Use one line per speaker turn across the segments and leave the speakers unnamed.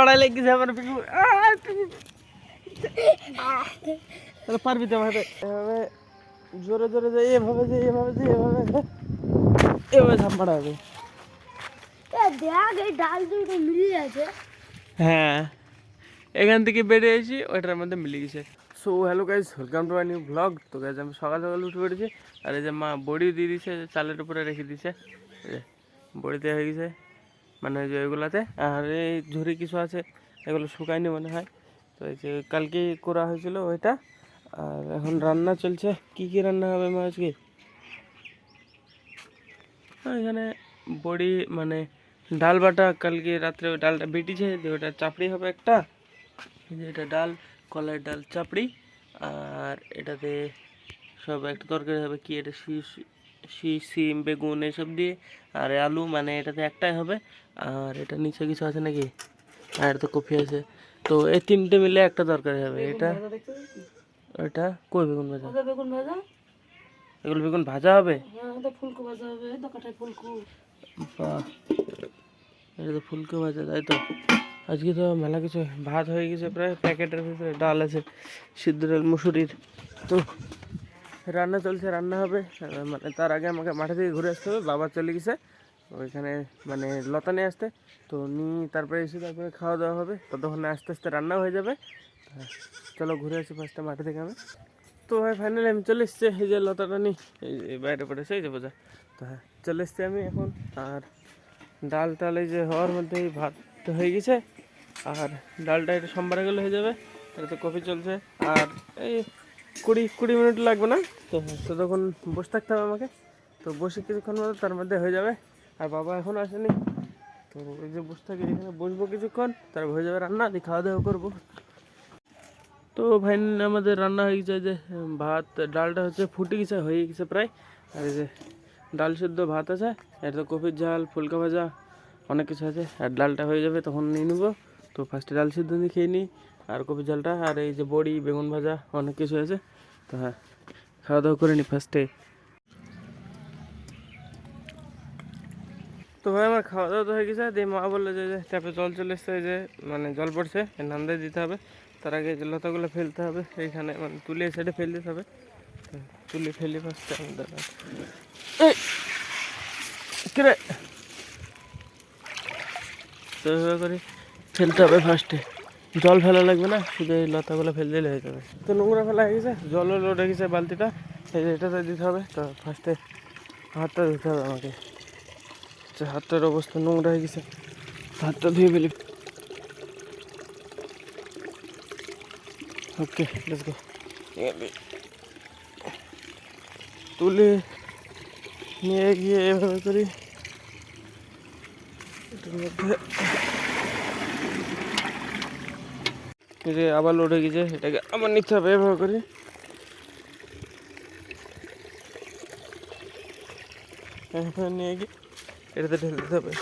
লড়াই লেগেছে আমার পিকু। আহ। পারবি তো আমাকে এভাবে জোরে জোরে যে এভাবে যে এভাবে যে এভাবে যে, এভাবে মারা হবে।
এ দেখ এই ডাল দুটো মিলিয়ে আছে
হ্যাঁ এখান থেকে বেরিয়ে এসেছি ওইটার মধ্যে মিলে গেছে। So hello guys welcome to my new blog তো গাইজ আমি সকাল সকাল উঠে পড়েছি। আর এই যে মা বড়ি দিয়ে দিয়েছে চালের উপরে রেখে দিয়েছে। এই যে বড়িতে হয়ে গেছে। মানে যে ওইগুলাতে আর এই ঝুড়ি কিছু আছে, এগুলো শুকায়নি মনে হয়। তো এই যে কালকে করা হয়েছিল ওইটা। আর এখন রান্না চলছে। কি কি রান্না হবে মা আজকে? এখানে বড়ি মানে ডাল বাটা, কালকে রাত্রে ওই ডালটা বেটিছে ওটা চাপড়ি হবে একটা। এটা ডাল কলাই ডাল, চাপড়ি। আর এটাতে সব একটা তরকারি হবে কি? এটা শি- শি সিম বেগুন এসব দিয়ে আর আলু মানে এটাতে একটাই হবে। আর এটা নিচে কিছু আছে নাকি? আর এটা তো কফি আছে। তো এই তিনটে মিলে একটা তরকারি হবে। এটা এটা কই বেগুন ভাজা?
বেগুন ভাজা।
এগুলো বেগুন ভাজা হবে?
হ্যাঁ ফুলকো ভাজা হবে। দোকানটায় ফুলকো।
বাহ। এটা তো ফুলকো ভাজা তাই তো? আজকে তো মেলা কিছু ভাত হয়ে গেছে প্রায় প্যাকেটের ভিতরে ডাল আছে সিদ্ধ ডাল মুসুরির। তো রান্না চলছে, রান্না হবে। মানে তার আগে আমাকে মাঠে থেকে ঘুরে আসতে হবে, বাবা চলে গেছে। ওইখানে মানে লতা নিয়ে আসতে। তো নিয়ে তারপরে এসে তারপরে খাওয়া দাওয়া হবে। ততক্ষণে আস্তে আস্তে রান্না হয়ে যাবে। চলো ঘুরে আসি ফার্স্টে মাঠে থেকে আমি। তো ভাই ফাইনালি আমি চলে এসছি। এই যে লতাটা নিই এই বাইরে পড়েছে, এই যে বোঝা। তো হ্যাঁ চলে এসছি আমি এখন। আর ডাল টাল এই যে হওয়ার মধ্যে ভাত হয়ে গেছে। আর ডালটা এটা সোমবারে গেলে হয়ে যাবে। এটা তো কফি চলছে। আর এই কুড়ি কুড়ি মিনিট লাগবে না? তো তখন বসে থাকতে হবে আমাকে। তো বসে কিছুক্ষণ মতো তার মধ্যে হয়ে যাবে। আর বাবা এখন আসেনি। তো এই যে বসে থাকি, এখানে বসবো কিছুক্ষণ, তারপর হয়ে যাবে রান্না, দিয়ে খাওয়া দাওয়া করব। তো ভাই, আমাদের রান্না হয়ে গেছে যে ভাত, ডালটা হচ্ছে ফুটে গেছে, হয়ে গেছে প্রায়। আর এই যে ডাল সিদ্ধ ভাত আছে এটা তো কপির ঝাল, ফুলকা ভাজা, অনেক কিছু আছে। আর ডালটা হয়ে যাবে, তখন নিয়ে নেব। তো ফার্স্টে ডাল সিদ্ধ দিয়ে খেয়ে নিই। আর কপি ঝালটা, আর এই যে বড়ি, বেগুন ভাজা, অনেক কিছু আছে। তো হ্যাঁ খাওয়া দাওয়া করে নিই ফার্স্টে তো ভাই, আমার খাওয়া দাওয়া তো হয়ে গেছে। দিয়ে মা বলল যে ট্যাপে জল চলে এসছে যে মানে জল পড়ছে, এই নান্দায় দিতে হবে। তার আগে যে লতাগুলো ফেলতে হবে, এইখানে মানে তুলে সাইডে ফেল দিতে হবে। তুলে ফেলি ফার্স্টে আমি দাঁড়া এই! কিরে তো করে ফেলতে হবে ফার্স্টে জল ফেলা লাগবে না, শুধু এই লতাগুলো ফেল দিলে হয়ে যাবে। তো নোংরা ফেলা হয়ে গেছে, জলও লোড হয়ে গেছে বালতিটা, এই যে এটাতে দিতে হবে, তো ফার্স্টে হাতটা ধুতে হবে আমাকে। যে হাতটার অবস্থা নোংরা হয়ে গেছে, হাতটা ধুয়ে ফেলি। ওকে লেটস গো তুলে নিয়ে গিয়ে এভাবে করি। এটার মধ্যে এই যে আবার লোড হয়ে গেছে এটাকে আবার নিতে হবে এভাবে করি। এভাবে নিয়ে গিয়ে এটাতে ঢেলে দিতে হবে।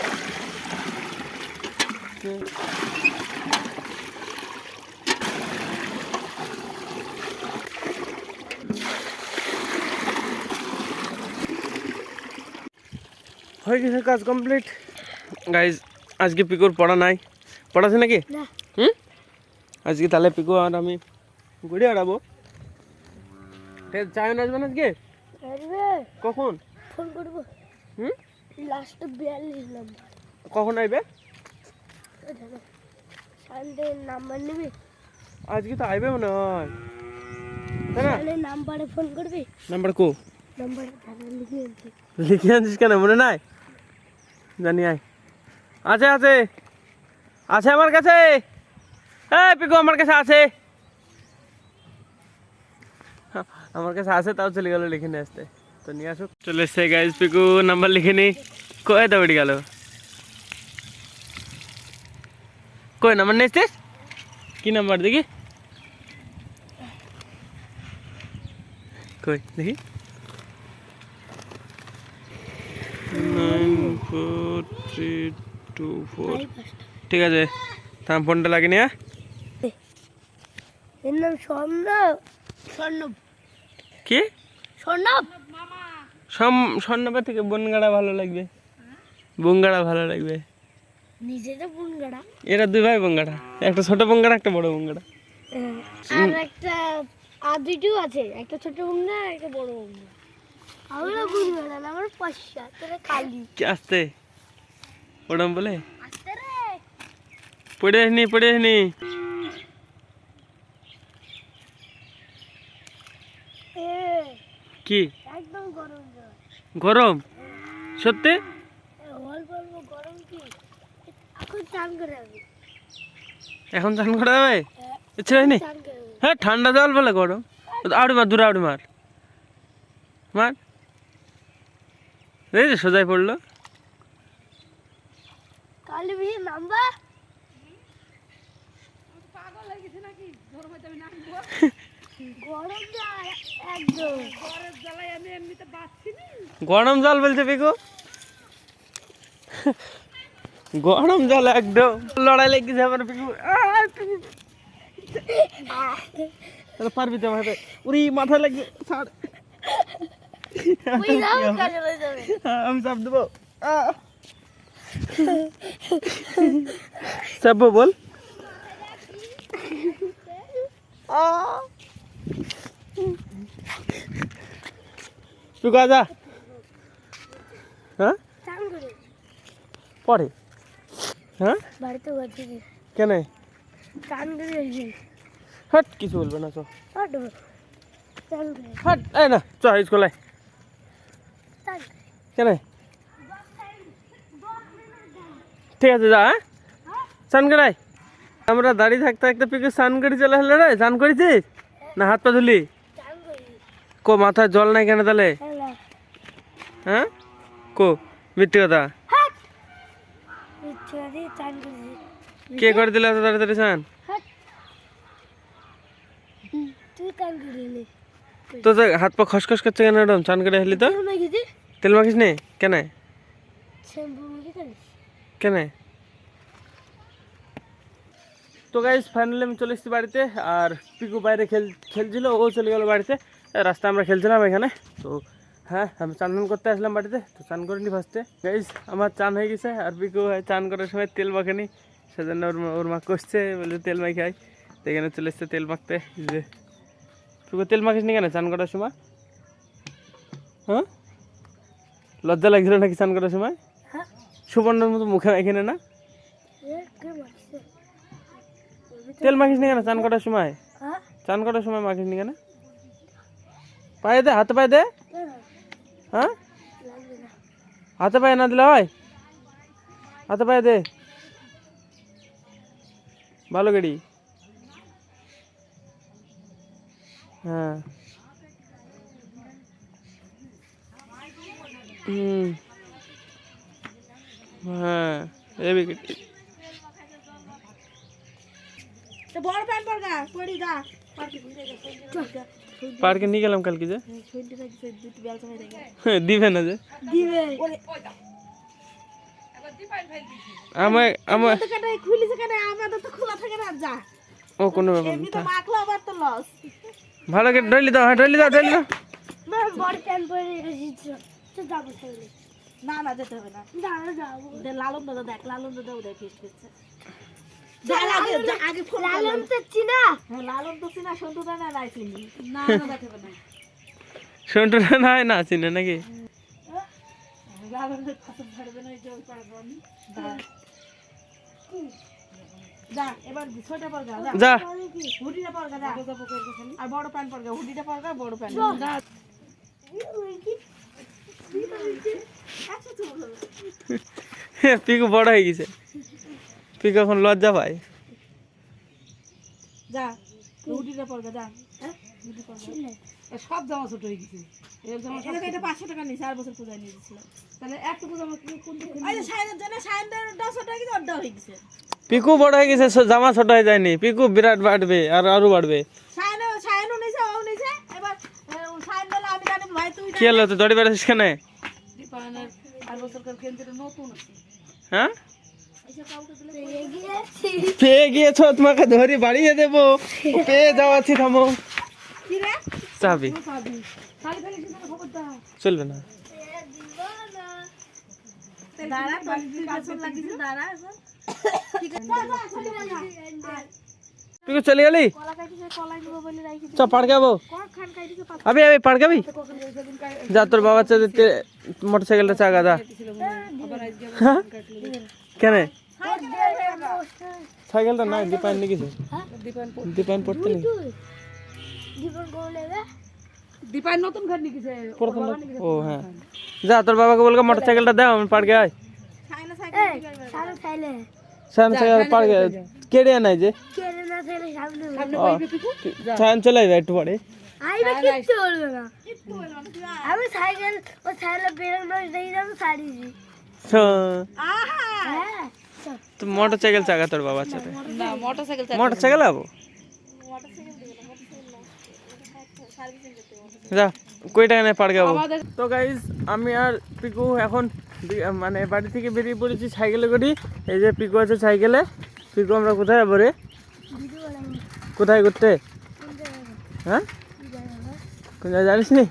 হয়ে গেছে কাজ কমপ্লিট গাইজ আজকে পিকুর পড়া নাই। পড়াছে নাকি?
না।
হুম? আজকে তাহলে পিকু আর আমি ঘুরে বেড়াবো। চায় না আজকে? কখন?
ফোন করব।
হুম?
লাস্টে বিয়াল্লিশ নাম্বার।
কখন আইবে
সানডে নাম্বার নিবি?
আজকে তো আইবে মনে হয়।
তাহলে নাম্বারে ফোন করবি?
নাম্বার কো?
নাম্বারে লিখে আনছি।
লিখে আনছিস কেন? মনে নাই? জানি আয়। আছে আছে। আছে আমার কাছে। হ্যাঁ পিকু আমার কাছে আছে। হ্যাঁ, আমার কাছে আছে তাও চলে গেল লিখে নিয়ে আসতে। তো নিয়ে আসুক। চলে এসছে গাইজ পিকু নাম্বার লিখে নি। কয়ে দৌড়ি গেল? কই নাম্বার নিয়ে এসছিস কি নাম্বার দেখি? কই দেখি। Nine four three two four ঠিক আছে তার ফোনটা লাগিয়ে নিয়ে
এর নাম স্বর্ণ। স্বর্ণব
কি?
স্বর্ণব।
সম স্বর্ণপা থেকে বনগাড়া ভালো লাগবে। বনগাড়া ভালো লাগবে।
নিজেটা বুনগাড়া।
এরা দুই ভাই বঙ্গাটা একটা ছোট বঙ্গাটা একটা বড় বঙ্গাটা
আর একটা আর দুইটিও আছে। একটা ছোট বুনগা আর একটা বড় আমরা বুনগাড়া আমার পয়সা তোরা কালি।
কি আসতে ওরম বলে?
আসতে রে।
পড়ে আসনি পড়ে আসনি
এ
কি?
একদম গরম
গরম? সত্যি?
এখন চান করে
যাবে ইচ্ছে হয়নি?
করে আমি।
হ্যাঁ ঠান্ডা জল বলে গরম। আউড়ি মার দূরে আউড়ি মার। মার। এই যে সোজাই পড়ল।
গরম
গরম জল বলছে পিকু। গরম জল একদম। লড়াই লেগেছে আমার পিকু। আহ, পিকু। আরে পারবি তো মাথায় উরি মাথা লাগবে ছাড়।
ওই যাও কাজে হয়ে যাবে।
হ্যাঁ, আমি চাপ দেবো। আহ। চাপবো বল। আহ। আজা হ্যাঁ? পরে। হ্যাঁ?
বাড়িতে
কেন? হট কিছু বলবে না চো
হট
এই না চ স্কুলে কেন? ঠিক আছে যা হ্যাঁ? স্নান করাই আমরা দাঁড়িয়ে থাকতে থাকতে পিকে স্নান করে চলে আসলে রে স্নান করেছিস? না হাত পা ধুলি? কো মাথায় জল নাই কেন তাহলে?
হ্যালো
হ্যাঁ? কো মিথ্যে কথা।
চান
কে করে দিলে এত তাড়াতাড়ি
চান
তো হাত পা খসখস করছে কেন ম্যাডাম স্নান করে আসলি তো?
তেল
মাখিস নে কেন? কেন? তো গাইজ ফাইনালি আমি চলে এসেছি বাড়িতে আর পিকু বাইরে খেল খেলছিল ও চলে গেল বাড়িতে। আর রাস্তায় আমরা খেলছিলাম এখানে। তো হ্যাঁ আমি চান করতে আসলাম বাড়িতে তো চান করিনি ফার্স্টে গাইজ আমার চান হয়ে গেছে আর পিকু ভাই চান করার সময় তেল মাখেনি সেজন্য ওর ওর মা কষছে বলে তেল মাখি আয় তো এখানে চলে এসছে তেল মাখতে যে। পিকু তেল মাখিস নি কেন চান করার সময়? হ্যাঁ? লজ্জা লাগছিল নাকি চান করার সময়?
হ্যাঁ।
সুবর্ণর মতো মুখে এখানে না তেল মাখিস নি কেন চান করার সময়?
হ্যাঁ।
চান করার সময় মাখিস নি কেন? পায়ে দে হাতে পায়ে দে। হ্যাঁ
লাগবে না
হাতে পায়ে না দিলে হয় হাতে পায়ে দে ভালো গাড়ি হ্যাঁ হুম হ্যাঁ এবি গাড়ি
তো বড় প্যান্ট পরগা পড়ি দা
পার্কে নিয়ে গেলাম কালকে যে। হ্যাঁ, দিবে না যে। আমার
তো খোলা থাকে না যা
ও কোনো
লস
ভালো করে হ্যাঁ দাও
না লালন দাদা দেখ লালন দাদা ওদের ফিস করছে। আগে লালন তো চিনা। লালন তো চিনা সন্তু না নাই চিনি। না
হয় চিনে নাকি?
লালন তো ফসল ধরবে না এই যে ওই যা। এবার ছোট পরগা যা।
যা।
হুডিটা পরগা যা। আর বড় প্যান্ট পরগা হুডিটা পরগা বড় প্যান্ট যা।
পিকু বড় হয়ে গেছে। পিকু এখন লজ্জা পায়?
যা হুডিটা পরগা যা। হ্যাঁ? সব জামা ছোট হয়ে গেছে। এটা এটা পাঁচশো টাকা নিয়েছে আর বছর পূজায় নিয়ে দিয়েছিল তাহলে একটা পূজা আমার কোন সাইনের জন্য সাইনটা ছোট হয়ে গেছে অর্ধা হয়ে গেছে।
পিকু বড় হয়ে গেছে জামা ছোট হয়ে যায়নি। পিকু বিরাট বাড়বে আর আরও বাড়বে।
তুই
কি হলো তুই দড়ি বেড়াছিস কেন? হ্যাঁ? পেয়ে গিয়েছো তোমাকে ধরি বাড়িয়ে দেবো। পেয়ে যাওয়াছি থামো।
কি
চাবি। চলবে না।
আছে।
তুই চলে গেলি? চ পাড় খাব।
কখন খান খাইছে পাতা।
আবি আবি পাড় খাবি?
কখন সেদিন কাই
যা তোর বাবার চাইতে মোটর সাইকেলটা চাকা দা
আবার আজকে
হ্যাঁ?
কাটলো
কেন? সাইকেলটা নাই দীপায়ন নিকিছে
দীপান
দীপায়ন পড়তে নেই
দীপান নতুন ঘর নিকিছে
প্রথম ও হ্যাঁ যা তোর বাবাকে বলকে মোটর সাইকেলটা দাও আমি পাড় গে আয়
ছাইনা সাইকেল
সামনে সাইকেল পাড় গে কেড়ে নাই যে
সামনে
ও,
বইবে পিকু
ছায়ান চলে যাবে একটু পরে
আইবে কিচ্ছু বলবে না আমি সাইকেল ও সাইকেল বেরোনো দিয়ে যাব সারিয়েছি হ্যাঁ
তো মোটর সাইকেল চাকা তোর বাবার সাথে?
না মোটরসাইকেল
মোটর সাইকেল আবো? যা কই টাকা নেই পাড় গাবো তো গাইজ আমি আর পিকু এখন মানে বাড়ি থেকে বেরিয়ে পড়েছি সাইকেলে করি। এই যে পিকু আছে সাইকেলে। পিকু আমরা কোথায় যাব রে? কোথায় ঘুরতে? হ্যাঁ? কোন জায়গায় জানিস নি?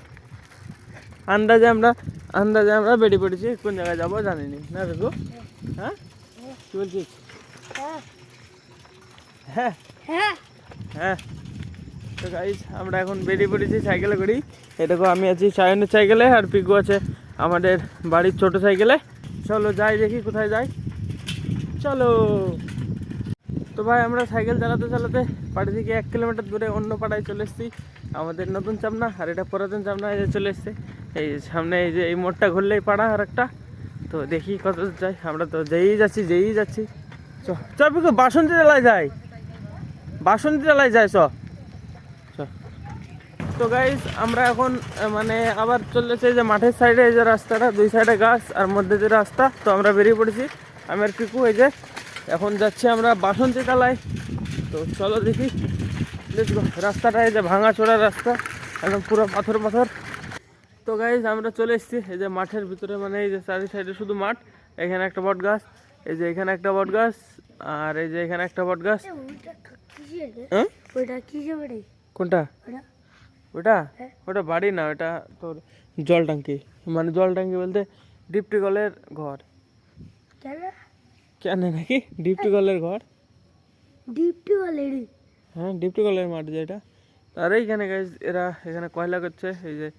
আন্দাজে আমরা আন্দাজে আমরা বেরিয়ে পড়েছি। কোন জায়গায় যাব জানি নি না পিকু? হ্যাঁ? কি বলছিস হ্যাঁ।
হ্যাঁ?
হ্যাঁ। তো গাইজ আমরা এখন বেরিয়ে পড়েছি সাইকেলে করি এই আমি আছি সায়নের সাইকেলে আর পিকু আছে আমাদের বাড়ির ছোট সাইকেলে চলো যাই দেখি কোথায় যাই চলো। তো ভাই আমরা সাইকেল চালাতে চালাতে বাড়ি থেকে এক কিলোমিটার দূরে অন্য পাড়ায় চলে এসেছি। আমাদের নতুন চামনা আর এটা পুরাতন চামনা যে চলে এসছে। এই সামনে এই যে এই মোড়টা ঘুরলেই পাড়া আর একটা। তো দেখি কত যাই, আমরা তো যেই যাচ্ছি যেই যাচ্ছি। চ চ পিকু বাসন্তী তলায় যাই। বাসন্তী তলায় যাই, চ। তো গাইস আমরা এখন মানে আবার চলেছে যে মাঠের সাইডে এই যে রাস্তাটা, দুই সাইডে গাছ আর মধ্যে যে রাস্তা, তো আমরা বেরিয়ে পড়েছি। আমি আর পিকু এই যে, এখন যাচ্ছি আমরা বাসন্তী তলায় তো চলো দেখি। রাস্তাটা এই যে ভাঙা চোরা রাস্তা, একদম পুরো পাথর পাথর। তো গাইজ আমরা চলে এসেছি। এই যে মাঠের ভিতরে মানে এই যে চারি সাইডে শুধু মাঠ এখানে একটা বট গাছ এই যে এখানে একটা বট গাছ আর এই যে এখানে একটা বট গাছ? হ্যাঁ? কোনটা?
ওটা
ওটা
হ্যাঁ।
বাড়ি না ওটা তোর জল ট্যাঙ্কি। মানে জল ট্যাঙ্কি বলতে ডিপটি কলের ঘর।
কেন?
নাকি? ডিপটি কলের ঘর?
ডিপটি বলে
হ্যাঁ ডিপটি কলের মাঠ যেটা আর এইখানে গাইজ এরা এখানে কয়লা করছে এই যে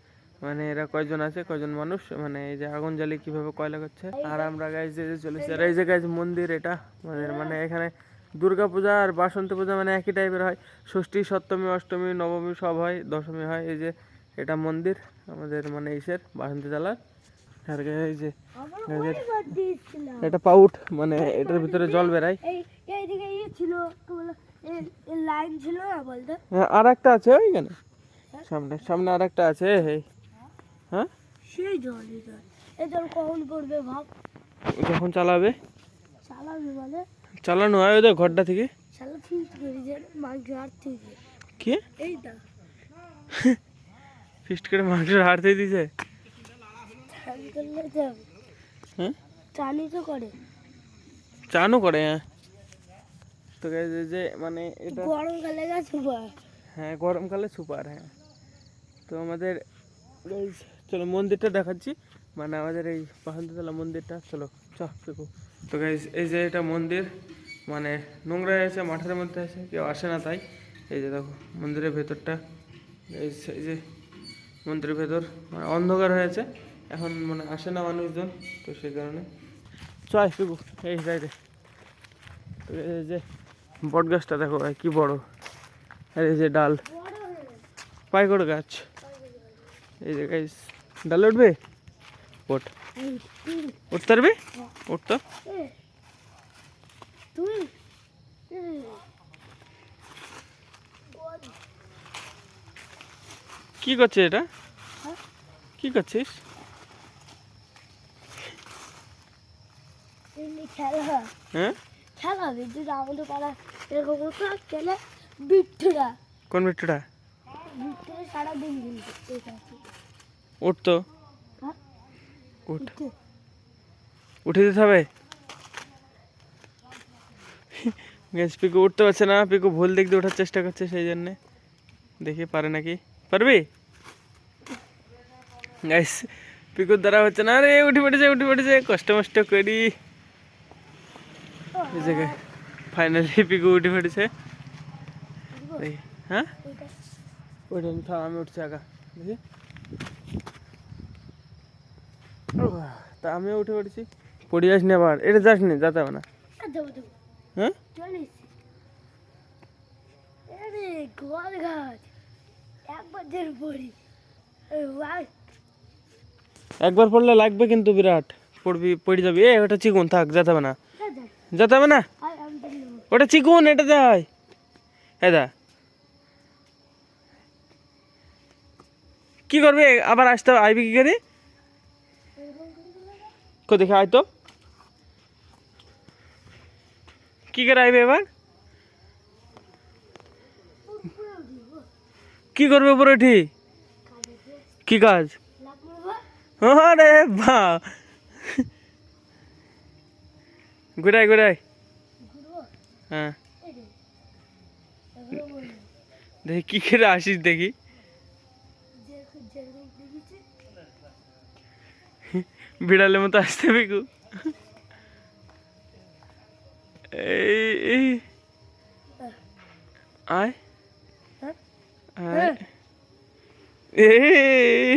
মানে এরা কয়জন আছে কয়জন মানুষ মানে এই যে আগুন জ্বালিয়ে কীভাবে কয়লা করছে। আর আমরা গাইজ যে চলেছি আর এই যে গাইজ মন্দির এটা মানে মানে এখানে দুর্গা পূজা আর বাসন্তী পূজা মানে একই টাইপের হয়। ষষ্ঠী সপ্তমী অষ্টমী নবমী সব হয় দশমী হয়। এই যে এটা মন্দির আমাদের মানে ইসের বাসন্তী জেলার আর এই যে এটা পাউট মানে এটার ভিতরে জল বেরায়।
এই এইদিকে ছিল কি লাইন ছিল না বলতো?
হ্যাঁ আর একটা আছে ওইখানে। সামনে সামনে আর একটা আছে এই। হ্যাঁ?
সেই জল এই জল এই জল কখন পড়বে ভাব?
যখন চালাবে?
চালাবে বলে?
চালানো হয় ওদের ঘরটা থেকে?
চালা ফিট করে যে মাংস হাট থেকে।
কি?
এইটা
ফিস্ট করে মাংসের হাড় দিয়ে দিছে?
চান করলে যাবে
হ্যাঁ?
চানি তো করে।
চানও করে হ্যাঁ। তো guys, এই যে মানে এটা
গরমকালে গেছে
হ্যাঁ গরমকালে সুপার হ্যাঁ। তো আমাদের guys, চলো মন্দিরটা দেখাচ্ছি। মানে আমাদের এই পাহাড়তলা মন্দিরটা। চলো চ দেখো তো এই যে এটা মন্দির মানে নোংরা আছে, মাঠের মধ্যে আছে, কেউ আসে না তাই। এই যে দেখো, মন্দিরের ভেতরটা। এই যে মন্দিরের ভেতর মানে অন্ধকার হয়েছে এখন মানে আসে না মানুষজন, তো সেই কারণে। চল শুকু এই সাইডে এই। যে বট গাছটা, দেখো ভাই, কি বড়। আর এই যে ডাল। পাইকড় গাছ। এই যে গাইস ডাল উঠবে? ওঠ। উঠতে পারবি? উঠ তো। কি করছিস এটা? কি করছিস? হ্যাঁ?
খেলা যদি আমাদের পাড়া এরকম হতো খেলে বিট্টুরা
কোন
বিট্টুরা সারাদিন
উঠ তো
হ্যাঁ
উঠ উঠে দিতে হবে গ্যাস পিকু উঠতে পারছে না পিকু ভুল দিক দিয়ে ওঠার চেষ্টা করছে সেই জন্যে দেখি পারে নাকি পারবি গ্যাস পিকুর দ্বারা হচ্ছে না রে উঠে পড়েছে উঠে পড়েছে কষ্ট মষ্ট করি এই জায়গায় ফাইনালি পিকু উঠে পড়েছে দেখি হ্যাঁ
ওইটা
ওইটা আমি থাম আমি উঠছি আঁকা দেখি তা আমিও উঠে পড়েছি। পড়ে যাস না আবার। এটা যাস না যেতে হবে না। হ্যাঁ?
একবার
পড়লে লাগবে কিন্তু বিরাট। পড়বি পড়ে যাবি। এ ওটা চিকুন থাক যেতে হবে না। যেতে হবে না? ওটা চিকুন এটা দেয় এদা কি করবে? আবার আসতে হবে আইবি কি করে? কো দেখে আয় কি করে আইবে এবার কি করবে উপরে উঠি কি কাজ আরে বা ঘুরাই ঘুরাই হ্যাঁ
রে
দেখি কি করে আসিস দেখি বিড়ালের মতো আসতে বেকু এই এই আয়
হ্যাঁ?
আয় এই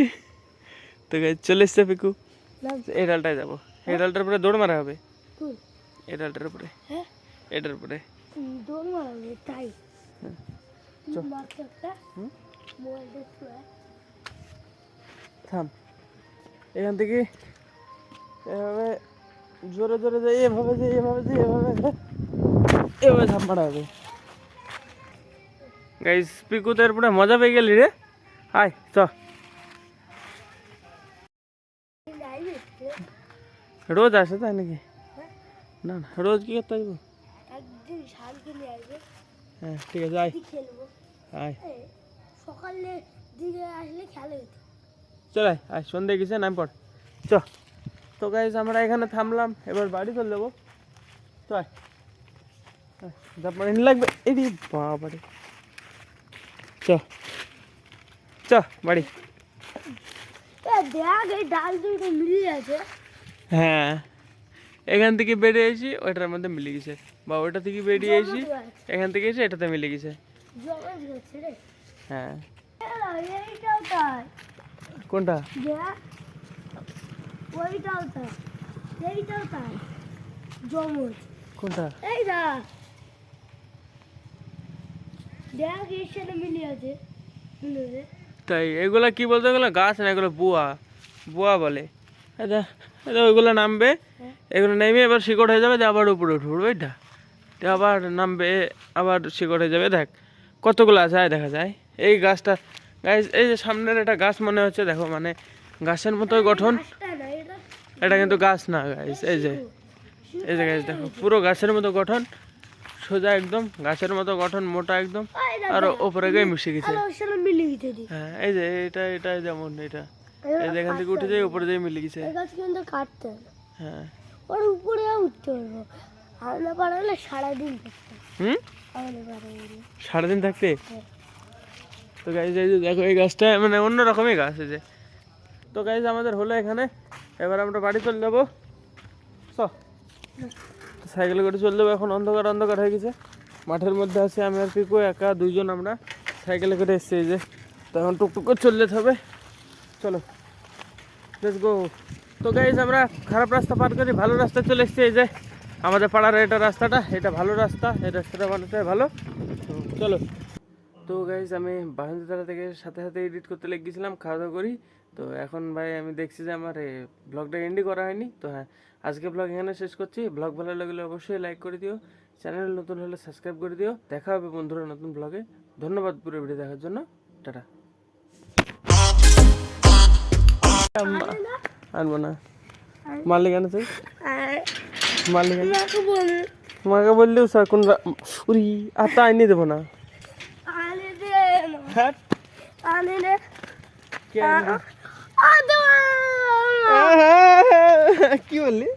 তো গাইজ চলে এসছে পিকু
লাভ
এই ডালটায় যাব এই ডালটার উপরে দৌড় মারা হবে
কুল
এই ডালটার উপরে
হ্যাঁ
এটার উপরে
দৌড় মারবে তাই
চ।
মারতে একটা
হুম?
মোবাইল দেখতে
থাম এখান থেকে এভাবে জোরে জোরে যাই এভাবে যাই এভাবে যাই এভাবে যাই, এভাবে ঝাপ মারা হবে। গাইস পিকু তো এরপরে মজা পেয়ে গেলি রে। আয় চ।
যাইবে
রোজ আসে তাই নাকি? না না রোজ কি করতে আসব?
একদিন শালকে নিয়ে আসবে।
হ্যাঁ ঠিক আছে আয়।
কি খেলব?
আয়।
এই, সকালে দিকে আসলে খেলে হতো
চল আয় সন্ধ্যে গেছে নাম পড়। চ। তো গাইস আমরা এখানে থামলাম এবার বাড়ি চলে যাব। তো আয়। মারি লাগবে। এদি বাবারে। চ। চ বাড়ি।
দেখ এই ডাল দুটো মিলিয়ে আছে।
হ্যাঁ। এখান থেকে বেরিয়ে এসেছি ওইটার মধ্যে মিলে গেছে। বা ওইটা থেকে বেরিয়ে এসেছি এখান থেকে এসে এটাতে মিলে গেছে। হ্যাঁ।
এইটাও তাই।
কোনটা?
ওইটাও তাই এইটাও তাই জমজ
কোনটা?
এই দা দেখ এর সাথে মিলে আছে।
তাই এগুলা কি বলতে? এগুলো গাছ না এগুলো বুয়া? বুয়া বলে। এটা ওইগুলো নামবে। এগুলো নেমে এবার শিকড় হয়ে যাবে আবার উপরে উঠবে উঠবে এটা আবার নামবে আবার শিকড় হয়ে যাবে দেখ। কতগুলো আছে দেখা যায়। এই গাছটা গাছ এই যে সামনের একটা গাছ মনে হচ্ছে দেখো মানে গাছের মতোই গঠন।
এটা
এটা কিন্তু গাছ না গাছ এই যে এই যে গাছ দেখো পুরো গাছের মতো গঠন সোজা একদম গাছের মতো গঠন মোটা একদম আর ওপরে গিয়ে মিশে গেছে। হ্যাঁ এই যে এটা এটা যেমন এটা। এই যে এখান থেকে উঠে যাই উপরে যাই মিলে গেছে।
কাটতে
হ্যাঁ।
ওর উপরে উঠতে পারব আমরা পারলে সারাদিন
হুম? সারাদিন থাকতে? তো গাইজ এই যে দেখো, এই গাছটা মানে অন্য রকমই গাছ, এই যে। তো গাইজ আমাদের হলো এখানে। এবার আমরা বাড়ি চলে যাব। চ। সাইকেলে করে চলে যাব, এখন অন্ধকার অন্ধকার হয়ে গেছে। মাঠের মধ্যে আছি আমি আর পিকু, একা দুইজন আমরা। সাইকেলে করে এসছি, এই যে। তো এখন টুকটুক করে চলে যেতে হবে। চলো লেটস গো তো গাইজ আমরা খারাপ রাস্তা পার করি ভালো রাস্তায় চলে এসেছি, এই যে। আমাদের পাড়ার এটা রাস্তাটা, এটা ভালো রাস্তা এই রাস্তাটা বানাতে ভালো। চলো। তো গাইজ আমি বাসন্ততলা থেকে সাথে সাথে এডিট করতে লেগে গেছিলাম খাওয়া দাওয়া করি। তো এখন ভাই আমি দেখছি যে আমার ব্লগটা এন্ডই করা হয়নি। তো হ্যাঁ আজকে ব্লগ এখানে শেষ করছি। ব্লগ ভালো লাগলে অবশ্যই লাইক করে দিও। চ্যানেল নতুন হলে সাবস্ক্রাইব করে দিও। দেখা হবে বন্ধুরা নতুন ব্লগে ধন্যবাদ পুরো ভিডিও দেখার জন্য। টাটা। আনব না। মারলি কেন তুই? মারলি কেন? তোমাকে বললেও স্যার কোন উরি আর তা আইনি দেবো না। হ্যাঁ
আনে দে
কি আইনি দেবো?
আদা
আহা! কি বললি